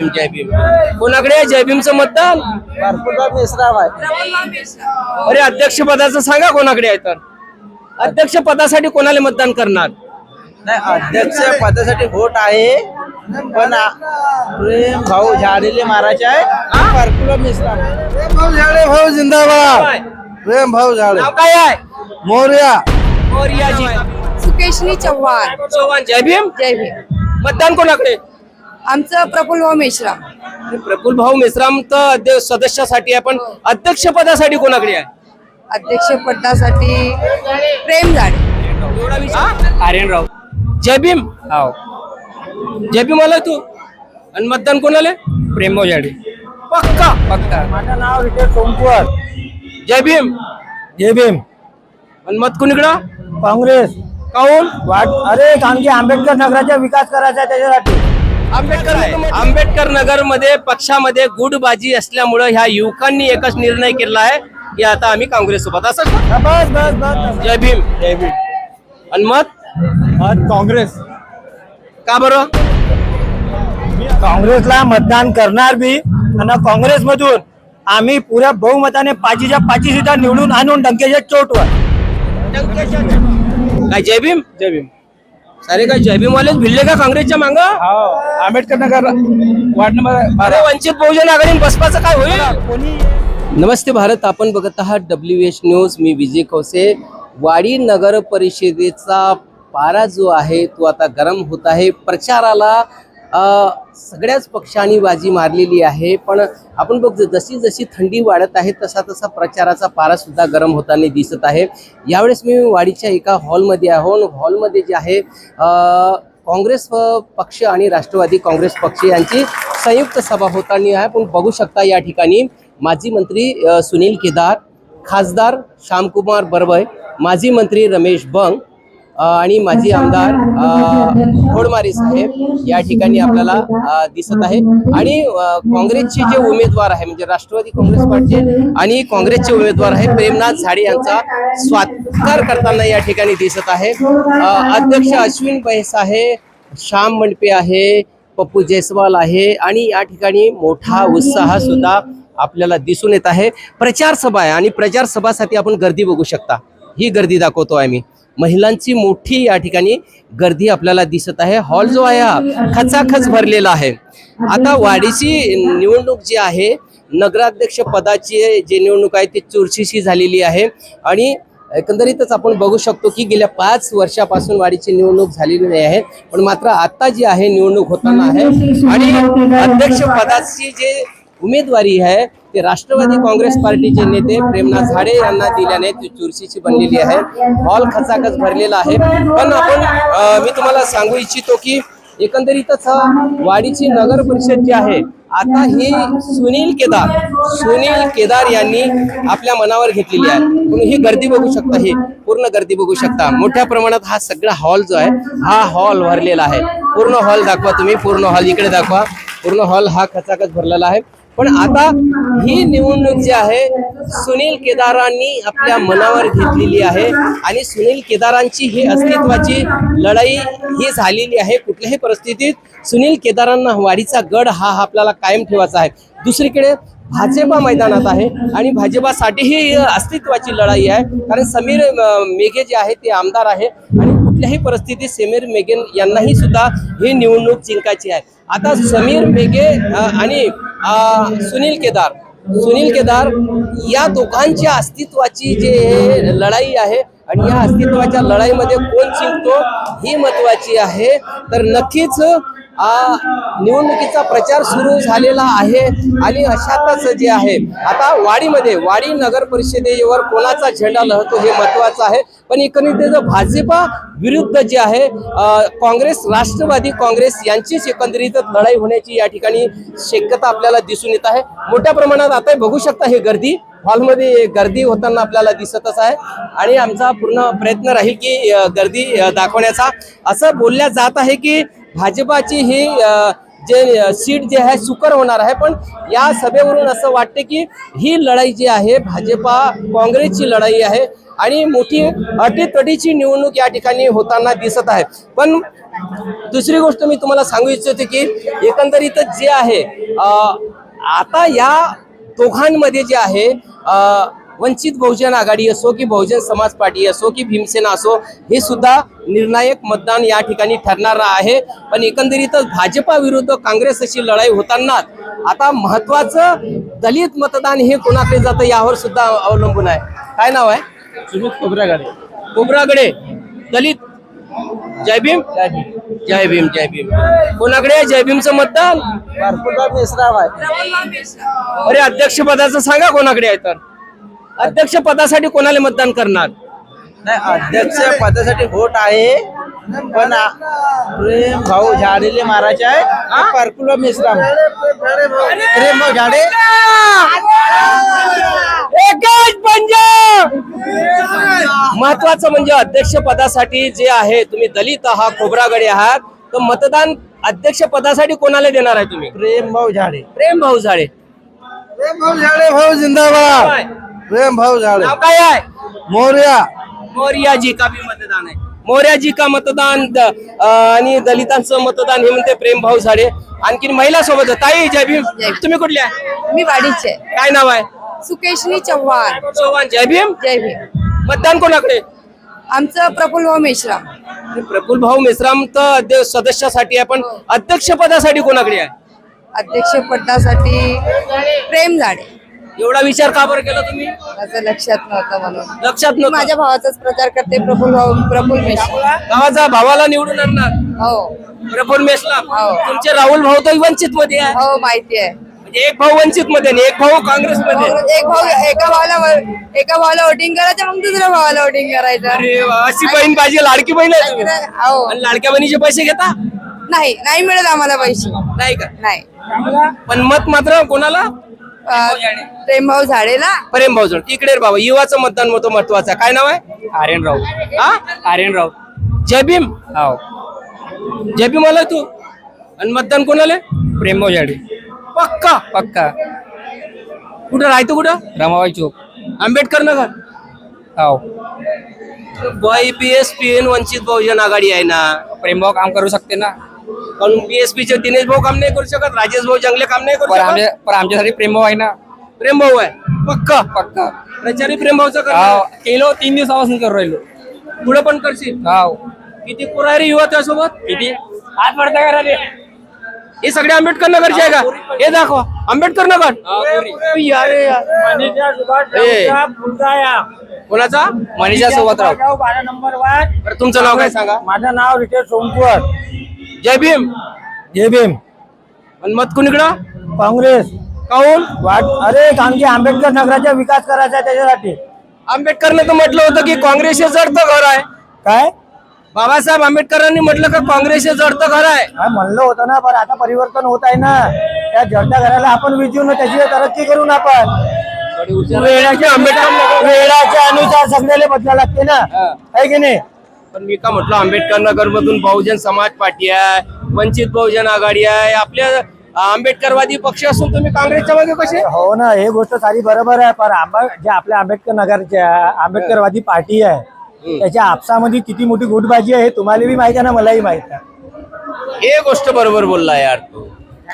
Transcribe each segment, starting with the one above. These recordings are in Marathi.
जय भीम. कोणाकडे आहे जय भीमचं मतदान? आहे. अरे अध्यक्ष पदाचं सांगा कोणाकडे आहे तर. अध्यक्ष पदासाठी कोणाला मतदान करणार? नाही अध्यक्ष पदासाठी व्होट आहे पण आ- प्रेम भाऊ झाडेले मारायचे आहे मिश्राम प्रेम भाऊ झाडे भाऊ जिंदाबाद. प्रेम भाऊ झाडे नाव काय आहे? मोर्या. मोरियाजी. सुकेशनी चव्हाण. चव्हाण जय भीम? जय भीम. मतदान कोणाकडे? आमचं प्रफुल्ल भाऊ मेश्राम. प्रफुल्ल भाऊ मेश्राम तर अध्यक्ष सदस्यासाठी आहे पण अध्यक्ष पदासाठी कोणाकडे आहे? अध्यक्ष पदासाठी प्रेम झाडे. आर्यनराव. जय भीम. हो जय भीम आलाय तू. आणि मतदान कोणाला? प्रेम मोजाडे पक्का. फक्त माझं नाव विजय सोमकुवर. जय भीम. जय भीम. आणि मत कुणीकडं? काँग्रेस. काऊन? वाट अरे आमची आंबेडकर नगराचा विकास करायचा आहे त्याच्यासाठी. आंबेडकर आंबेडकर नगरमध्ये पक्षामध्ये गुडबाजी असल्यामुळं ह्या युवकांनी एकच निर्णय केला आहे की आता आम्ही काँग्रेस सोबत असं? बस बस बस जय भीम. जय भीम. आणि मत काँग्रेस. का बरं? काँग्रेसला मतदान करणार बी आणि काँग्रेस मधून आम्ही पुऱ्या बहुमताने पाचीच्या पाची सीटा निवडून आणून डंकेच्या चोटवर. काय जय भीम? जय भीम. सारे काय जय भीम वालेच भिडले का काँग्रेसच्या मांग? आंबेडकर नगर वार्ड नंबर अरे वंचित बहुजन आघाडी बसपाचं काय होईल? नमस्ते भारत आपण बघत आहात डब्ल्यू एच न्यूज मी विजय खवसे वाडी नगर परिषदेचा पारा जो आहे तो आता गरम होत आहे. प्रचाराला सगळ्याच पक्षांनी बाजी मारलेली आहे. पण आपण बघतो जशी जशी थंडी वाढत आहे तसा तसा प्रचाराचा पारा सुद्धा गरम होताना दिसत आहे. यावेळेस मी वाडीच्या एका हॉलमध्ये आहे हॉलमध्ये जे आहे काँग्रेस पक्ष आणि राष्ट्रवादी काँग्रेस पक्ष यांची संयुक्त सभा होताना आहे. पण बघू शकता या ठिकाणी माजी मंत्री सुनील केदार खासदार श्यामकुमार बर्वय माजी मंत्री रमेश बंग आणि माजी आमदार घोडमारे साहेब या ठिकाणी आपल्याला दिसत आहे आणि काँग्रेसचे जे उमेदवार आहे म्हणजे राष्ट्रवादी काँग्रेस पार्टी आणि काँग्रेसचे उमेदवार आहे प्रेमनाथ झाडे यांचा स्वात्कार करताना या ठिकाणी दिसत आहे. अध्यक्ष अश्विन बैस आहे श्याम मंडपे आहे पप्पू जयस्वाल आहे आणि या ठिकाणी मोठा उत्साह सुद्धा आपल्याला दिसून येत आहे. प्रचार सभा आहे आणि प्रचार सभासाठी आपण गर्दी बघू शकता. ही गर्दी दाखवतो आहे मी महिलांची मोठी या ठिकाणी गर्दी आपल्याला दिसत आहे. हॉल जो आहे हा खचाखच भरलेला आहे. आता वाडीची निवडणूक जी आहे नगराध्यक्ष पदाची जी निवडणूक आहे ती चुरशीशी झालेली आहे. आणि एकंदरीतच आपण बघू शकतो की गेल्या पाच वर्षापासून वाडीची निवडणूक झालेली नाही आहे. पण मात्र आता जी आहे निवडणूक होताना आहे. आणि अध्यक्ष पदाची जे उमेदवारी आहे ते राष्ट्रवादी काँग्रेस पार्टीचे नेते प्रेमनाथ झाडे यांना दिल्याने ती चुरशीची बनलेली आहे. हॉल खचाखच भरलेला आहे. पण आपण मी तुम्हाला सांगू इच्छितो की एकंदरीतच वाडीची नगर परिषद जी आहे आता ही सुनील केदार सुनील केदार यांनी आपल्या मनावर घेतलेली आहे. म्हणून ही गर्दी बघू शकता ही पूर्ण गर्दी बघू शकता. मोठ्या प्रमाणात हा सगळा हॉल जो आहे हा हॉल भरलेला आहे. पूर्ण हॉल दाखवा तुम्ही पूर्ण हॉल इकडे दाखवा. पूर्ण हॉल हा खचाखच भरलेला आहे. पण आता ही निवडणूक जी आहे सुनील केदारांनी आपल्या मनावर घेतलेली आहे आणि सुनील केदारांची ही अस्तित्वाची लढाई ही झालेली आहे कुठल्याही परिस्थितीत. सुनील केदारांना वाडीचा गड हा हा आपल्याला कायम ठेवायचा आहे. दुसरीकडे भाजपा मैदानात आहे आणि भाजपासाठी ही अस्तित्वाची लढाई आहे. कारण समीर मेघे जे आहे ते आमदार आहे आणि कुठल्याही परिस्थितीत समीर मेघे यांनाही सुद्धा ही निवडणूक जिंकायची आहे. आता समीर मेघे आणि सुनील केदार. सुनील केदार या दोघांच्या अस्तित्वाची जे लढाई आहे आणि या अस्तित्वाच्या लढाईमध्ये कोण जिंकतो ही महत्वाची आहे. तर नक्कीच निवडणुकीचा प्रचार सुरू झालेला आहे आणि अशातच जे आहे आता वाडीमध्ये वाडी नगर परिषदेवर कोणाचा झेंडा लहतो हे महत्वाचं आहे. पण एकंदरीत भाजपा विरुद्ध जे आहे काँग्रेस राष्ट्रवादी काँग्रेस यांचीच एकंदरीत लढाई होण्याची या ठिकाणी शक्यता आपल्याला दिसून येत आहे. मोठ्या प्रमाणात आता बघू शकता हे गर्दी. हॉलमध्ये गर्दी होताना आपल्याला दिसतच आहे. आणि आमचा पूर्ण प्रयत्न राहील की गर्दी दाखवण्याचा. असं बोलल्या जात आहे की भाजपाची ही जे सीट जे आहे सुकर होणार आहे. पण या सभेवरून असं वाटते की ही लढाई जी आहे भाजपा काँग्रेसची लढाई आहे आणि मोठी अटीतटीची निवडणूक या ठिकाणी होताना दिसत आहे. पण दुसरी गोष्ट मी तुम्हाला सांगू इच्छितो की एकंदरीत जे आहे आता या दोघांमध्ये जे आहे वंचित बहुजन आघाडी असो की बहुजन समाज पार्टी असो की भीमसेना असो हे सुद्धा निर्णायक मतदान या ठिकाणी ठरणार आहे. पण एकंदरीतच भाजपा विरुद्ध काँग्रेस अशी लढाई होताना आता महत्वाचं दलित मतदान हे कोणाकडे जातं यावर सुद्धा अवलंबून आहे. काय नाव आहे? सुमित खोबऱ्याकडे कोबरागडे दलित. जय भीम. जय भीम. जय भीम कोणाकडे आहे जय भीमचं मतदान? अरे अध्यक्ष पदाचं सांगा कोणाकडे आहे तर. अध्यक्ष पदासाठी कोणाला मतदान करणार? नाही अध्यक्ष पदासाठी व्होट आहे पण आ- प्रेम भाऊ झाडेले मारायचे आहे परकुला मिश्राम. प्रेम भाऊ झाडे. एकच पंजाब महत्वाचं म्हणजे अध्यक्ष पदासाठी जे आहे तुम्ही दलित आहात खोबरागडे आहात तर मतदान अध्यक्ष पदासाठी कोणाला देणार आहे तुम्ही? प्रेम भाऊ झाडे. प्रेम भाऊ झाडे. प्रेम भाऊ झाडे भाऊ जिंदाबाद? प्रेम भाऊ झाडे नाव काय आहे? मोर्या. मोर्या जी का भी मतदान आहे? मोर्या जी का मतदान? द- अं, आणि दलितांचं मतदान हे म्हणते प्रेम भाऊ झाडे आणखीन महिला सोबत आहे. ताई जय भीम. तुम्ही कुठल्या मी वाडीचे काय नाव आहे? सुकेशनी चव्हाण. चव्हाण जय भीम. जय भीम. मतदान कोणाकडे? आमचं प्रफुल्ल भाऊ मेश्राम. प्रफुल भाऊ मेश्राम तर अध्य- सदस्यासाठी आहे पण अध्यक्ष पदासाठी कोणाकडे आहे? अध्यक्ष पदासाठी प्रेम झाडे. एवढा विचार का बरं केला तुम्ही? माझं लक्षात नव्हतं म्हणून. लक्षात मी नव्हतं? माझ्या भावाचाच प्रचार करते प्रफुल्ल भाऊ प्रफुल्ल मेश्राम. गावाचा भावाला निवडून आणणार? हो. प्रफुल मेश्राम? हो. तुमचे राहुल भाऊ तर वंचित मध्ये आहे? हो माहिती आहे. म्हणजे एक भाऊ वंचित मध्ये आणि एक भाऊ काँग्रेस मध्ये एक भाऊ एका भावाला एका भावाला वोटिंग करायचं मग दुसऱ्या भावाला वोटिंग करायचं. अरे वा, अशी बहीण पाहिजे लाडकी बहीण आहे तुम्ही. हो. आणि लाडक्या बहिणीचे पैसे घेता? नाही नाही मिळेल आम्हाला पैसे. नाही का? नाही. पण मत मात्र कोणाला? अं, प्रेम भाऊ झाडेला प्रेम भाऊ इकडे रे बाबा. युवाचं मतदान होतं महत्वाचं काय नाव आहे? आर्यन राव हा? आर्यन राव जय भीम हो. जय भीम आला तू? आणि मतदान कोणाला? प्रेमभाऊ झाडे. पक्का? पक्का. कुठं राहतो कुठं? रमाबाई चौक. आंबेडकर नगर? हो. बाई बीएसपी वंचित बहुजन आघाडी आहे ना. प्रेमभाऊ काम करू शकते ना. पण बीएसपी चे दिनेश भाऊ काम नाही करू शकत राजेश भाऊ जंगले काम नाही करू पण शकत. आमच्या पण आमच्यासाठी प्रेमभाऊ आहे ना. प्रेम भाऊ आहे. पक्का. पक्का. प्रचारी प्रेम भाऊचा हो कर केलो तीन दिवसापासून करू राहिलो. पुढे पण करशील. हो किती पुरारी युवा त्यासोबत? किती? हात पडता करा रे हे सगळे आंबेडकर नगरचे आहे का? हे दाखवा. आंबेडकर नगर? कोणाचा? मनीषा सोबतराव. बारा नंबर वार्ड. बरं, तुमचं नाव काय सांगा? माझं नाव रितेश सोमकुवर. जय भीम. जय भीम. आणि मत कुणीकडं? काँग्रेस. काऊन? वाट अरे कारण की आंबेडकर नगराचा विकास करायचा आहे त्याच्यासाठी. आंबेडकरनं तर म्हटलं होतं की काँग्रेस हे जडतं घर आहे. काय? बाबासाहेब आंबेडकरांनी म्हटलं का काँग्रेस हे जडतं घर आहे. म्हणलं होतं ना पण आता परिवर्तन होत आहे ना. त्या जडत्या घराला आपण विचारू ना त्याची तरक्की करू ना आपण. वेळाचे आंबेडकर वेळाच्या अनुसार सगळ्याला बदला लागते ना. आहे की नाही? पण मी का म्हटलं आंबेडकर नगर मधून बहुजन समाज पार्टी आहे वंचित बहुजन आघाडी आहे आपल्या आंबेडकरवादी पक्ष असून तुम्ही काँग्रेसच्या मागे कसे? हो ना हे गोष्ट सारी बरोबर आहे पण आंबा जे आपल्या आंबेडकर नगरच्या आंबेडकरवादी पार्टी आहे त्याच्या आपसामध्ये किती मोठी गुटबाजी आहे हे तुम्हाला बी माहिती आहे ना मलाही माहीत आहे. हे गोष्ट बरोबर बोलला यार तू.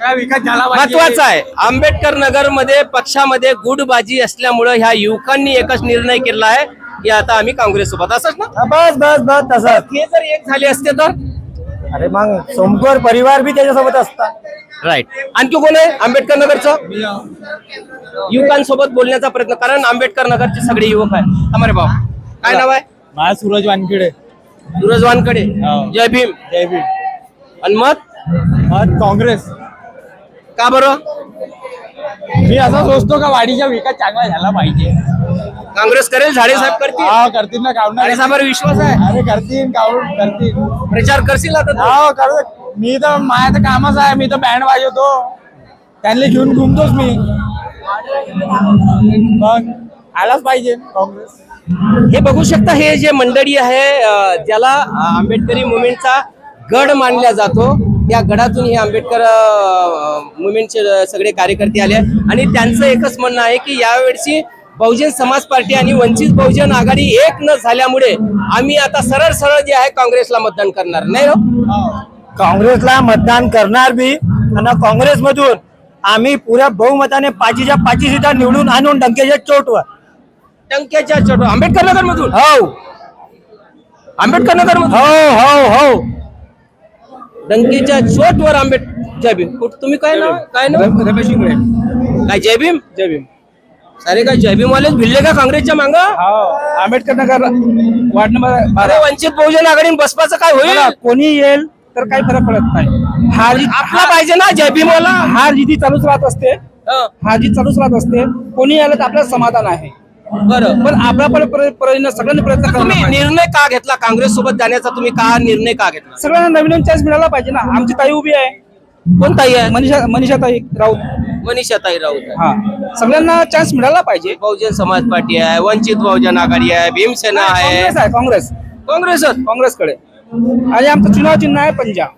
महत्वाचं आहे. आंबेडकर नगरमध्ये पक्षामध्ये गुटबाजी असल्यामुळे ह्या युवकांनी एकच निर्णय केला आहे की आता आम्ही काँग्रेस सोबत असंच ना? बस बस बस तसंच. हे जर एक झाले असते तर? अरे मग सोमकर परिवार बी त्याच्यासोबत असतात राईट आणखी कोण आहे आंबेडकर नगरचं? युवकांसोबत बोलण्याचा प्रयत्न कारण आंबेडकर नगरचे सगळे युवक आहे अमरे भाऊ काय नाव आहे? माझा सूरज वानखेडे. सूरज वानकडे हो. जय भीम. जय भीम. आणि मत? मग काँग्रेस. का बरं? मी असं सोचतो का वाडीचा विकास चांगला झाला पाहिजे. काँग्रेस करेल झाडे साहेब करतील. हा करतील ना काढून झाडे साहेबांवर विश्वास आहे. अरे करतील काढून करतील प्रचार करशील आता तू? हो कर मी तर माझं तर कामच आहे मी तर बँड वाजवतो. त्यांना घेऊन घुमतोच मी. मग आलाच पाहिजे काँग्रेस. हे बघू शकता हे जे मंडळी आहे ज्याला आंबेडकरी मुवमेंटचा गड मानला जातो त्या गडातून हे आंबेडकर मुवमेंटचे सगळे कार्यकर्ते आले आणि त्यांचं एकच म्हणणं आहे की यावेळची बहुजन समाज पार्टी आणि वंचित बहुजन आघाडी एक न झाल्यामुळे आम्ही आता सरळ सरळ जे आहे काँग्रेसला मतदान करणार. नाही हो काँग्रेसला मतदान करणार बी आणि काँग्रेसमधून आम्ही पुऱ्या बहुमताने पाचीच्या पाची सीटा निवडून आणून डंकेच्या चोटवर. टंक्याच्या छोट आंबेडकर नगर मधून हो. आंबेडकर नगर मधून हो हो हो. डंकीच्या चोट वर आंबेड जय भीम कुठं तुम्ही काय नाव? काय रमेश इंगळे काय जय भीम जय भीम अरे काय जय भीम वालेच भिडले का काँग्रेसच्या मांग? हो आंबेडकर नगर वार्ड नंबर वंचित बहुजन आघाडी बसपाचं काय होईल? बघा, कोणी येईल तर काही फरक पडत नाही. हार जीत- आपला पाहिजे ना जय भीम वाला हार जिती चालूच राहत असते. हं, हार जीत चालूच राहत असते. कोणी आलं तर आपल्याला समाधान आहे. बरं पण आपला पण प्र- प्रयत्न सगळ्यांनी प्रयत्न तुम्ही पाहिजे. निर्णय का घेतला? काँग्रेस सोबत जाण्याचा तुम्ही का निर्णय का घेतला? सगळ्यांना नवीन चान्स मिळाला पाहिजे ना. आमची ताई उभी आहे. कोण ताई आहे? मनीषा मनीषा ताई राऊत. मनीषा ताई राऊत. आहे. हा. सगळ्यांना चान्स मिळाला पाहिजे. बहुजन समाज पार्टी आहे वंचित बहुजन आघाडी आहे भीमसेना आहे. काँग्रेस आहे काँग्रेस. काँग्रेसच? काँग्रेसकडे. आणि आमचं चुनाव चिन्ह आहे पंजाब.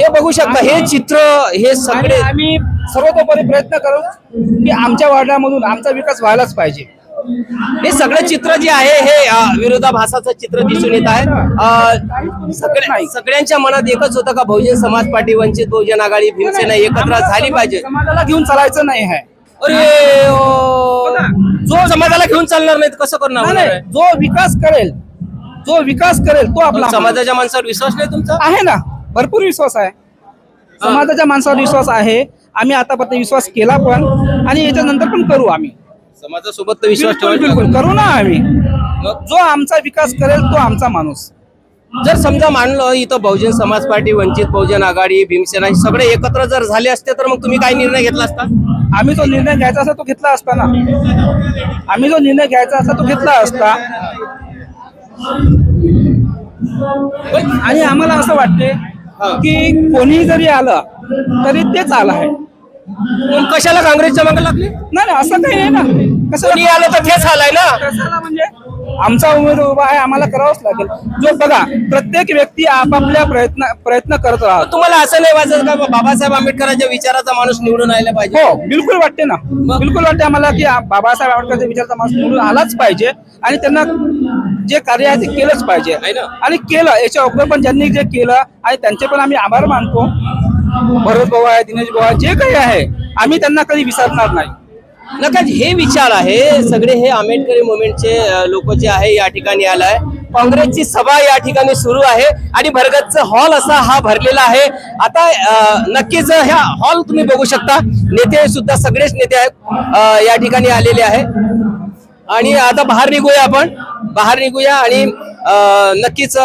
हे बघू शकता हे चित्र हे आणि सगळे आम्ही सर्वतोपरी प्रयत्न करू की आमच्या वार्डामधून आमचा विकास व्हायलाच पाहिजे. हे सगळं चित्र जे आहे हे विरोधाभासाचं चित्र दिसून येत आहे. सगळ्या सगळ्यांच्या मनात एकच होतं का बहुजन समाज पार्टी वंचित बहुजन आघाडी भीमसेना एकत्र झाली पाहिजे? समाजाला घेऊन चालायचं नाही आहे. अरे जो समाजाला घेऊन चालणार नाही कसं करणार नाही. जो विकास करेल जो विकास करेल तो आपला समाजाच्या माणसावर विश्वास नाही तुमचा? आहे ना भरपूर विश्वास आहे. समाजाच्या माणसावर विश्वास आहे. आम्ही आतापर्यंत विश्वास केला पण आणि याच्यानंतर पण करू आम्ही. समाजासोबत तर विश्वास बिलकुल करू ना आम्ही. जो आमचा विकास करेल तो आमचा माणूस. जर समजा मानलं इथं बहुजन समाज पार्टी वंचित बहुजन आघाडी भीमसेना हे सगळे एकत्र जर झाले असते तर मग तुम्ही काय निर्णय घेतला असता? आम्ही जो निर्णय घ्यायचा असता तो घेतला असता ना. आम्ही जो निर्णय घ्यायचा असता तो घेतला असता. आणि आम्हाला असं वाटते की कोणी जरी आलं तरी तेच आलं आहे. मग कशाला काँग्रेसच्या मागे लागले? नाही असं काही नाही ना. कसं कोणी आलं तर तेच आलाय ना? कशाला म्हणजे? आमचा उमेदवार उभा आहे आम्हाला करावंच लागेल. जो बघा प्रत्येक व्यक्ती आपापल्या प्रयत्न प्रयत्न करत राहतो. तुम्हाला असं नाही वाटत का बाबासाहेब आंबेडकरांच्या विचाराचा माणूस निवडून यायला पाहिजे? हो बिलकुल वाटते ना. बिलकुल वाटते आम्हाला की आ- बाबासाहेब आंबेडकरच्या विचाराचा माणूस निवडून आलाच पाहिजे आणि त्यांना जे कार्य आहे ते केलंच पाहिजे. आहे ना? आणि केलं याच्या अगोदर पण ज्यांनी जे केलं आणि त्यांचे पण आम्ही आभार मानतो. भरत भाऊ आहे दिनेश भाऊ आहे जे काही आहे आम्ही त्यांना कधी विसरणार नाही. नका हे विचार आहे सगळे हे आंबेडकरी मुवमेंटचे लोक जे आहे या ठिकाणी आलाय. काँग्रेसची सभा या ठिकाणी सुरू आहे आणि भरगतच हॉल असा हा भरलेला आहे. आता नक्कीच ह्या हॉल तुम्ही बघू शकता. नेते सुद्धा सगळेच नेते आहेत या ठिकाणी आलेले आहे. आणि आता बाहेर निघूया आपण. बाहेर निघूया आणि नक्कीच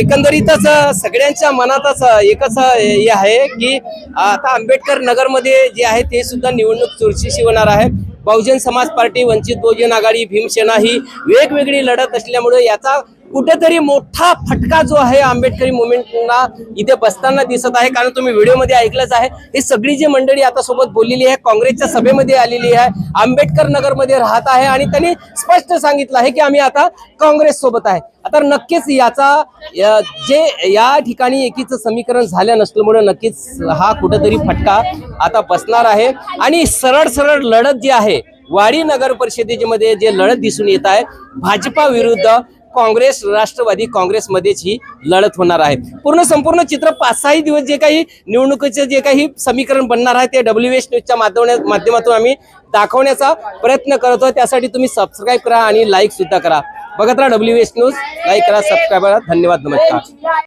एकंदरीतच सगळ्यांच्या मनातच एकच हे आहे की आता आंबेडकर नगरमध्ये जे आहे ते सुद्धा निवडणूक चुरशीशी होणार आहे. बहुजन समाज पार्टी वंचित बहुजन आघाडी भीमसेना ही वेगवेगळी लढत असल्यामुळे याचा कुठेतरी मोठा फटका जो आहे आंबेडकरी मुवमेंटला इथे बसताना दिसत आहे. कारण तुम्ही व्हिडिओमध्ये ऐकलंच आहे. ही सगळी जी मंडळी आता सोबत बोललेली आहे काँग्रेसच्या सभेमध्ये आलेली आहे आंबेडकर नगरमध्ये राहत आहे आणि त्यांनी स्पष्ट सांगितलं आहे की आम्ही आता काँग्रेस सोबत आहे. आता नक्कीच याचा या- जे या ठिकाणी एकीचं समीकरण झालं नसल्यामुळे नक्कीच हा कुठेतरी फटका आता बसणार आहे. आणि सरळ सरळ लढत जी आहे वाडी नगर परिषदेमध्ये जे लढत दिसून येत आहे भाजपा विरुद्ध काँग्रेस राष्ट्रवादी काँग्रेसमध्येच ही लढत होणार आहे. पूर्ण संपूर्ण चित्र पाच सहाही दिवस जे काही निवडणुकीचे जे काही समीकरण बनणार आहे ते डब्ल्यू एस न्यूजच्या माध्यमाने माध्यमातून आम्ही दाखवण्याचा प्रयत्न करतो त्यासाठी तुम्ही सबस्क्राईब करा आणि लाईक सुद्धा करा. बघत राहा डब्ल्यू एस न्यूज. लाईक करा सबस्क्राईब करा. धन्यवाद. नमस्कार.